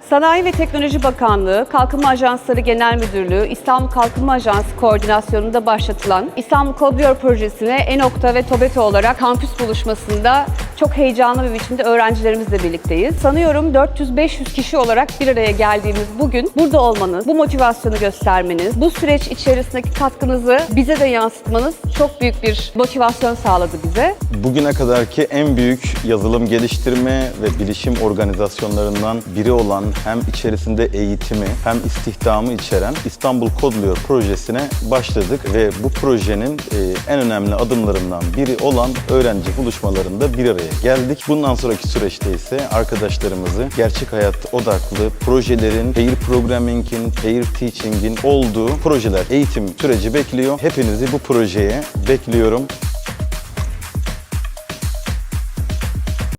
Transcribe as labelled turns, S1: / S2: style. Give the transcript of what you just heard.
S1: Sanayi ve Teknoloji Bakanlığı, Kalkınma Ajansları Genel Müdürlüğü, İstanbul Kalkınma Ajansı koordinasyonunda başlatılan İstanbul Kodluyor Projesi'ne ENOKTA ve TOBETO olarak kampüs buluşmasında çok heyecanlı bir biçimde öğrencilerimizle birlikteyiz. Sanıyorum 400-500 kişi olarak bir araya geldiğimiz bugün burada olmanız, bu motivasyonu göstermeniz, bu süreç içerisindeki katkınızı bize de yansıtmanız çok büyük bir motivasyon sağladı bize.
S2: Bugüne kadarki en büyük yazılım geliştirme ve bilişim organizasyonlarından biri olan hem içerisinde eğitimi hem istihdamı içeren İstanbul Kodluyor projesine başladık ve bu projenin e, en önemli adımlarından biri olan öğrenci buluşmalarında bir araya geldik. Bundan sonraki süreçte ise arkadaşlarımızı gerçek hayat odaklı projelerin, pair programming'in, pair teaching'in olduğu projeler, eğitim süreci bekliyor. Hepinizi bu projeye bekliyorum.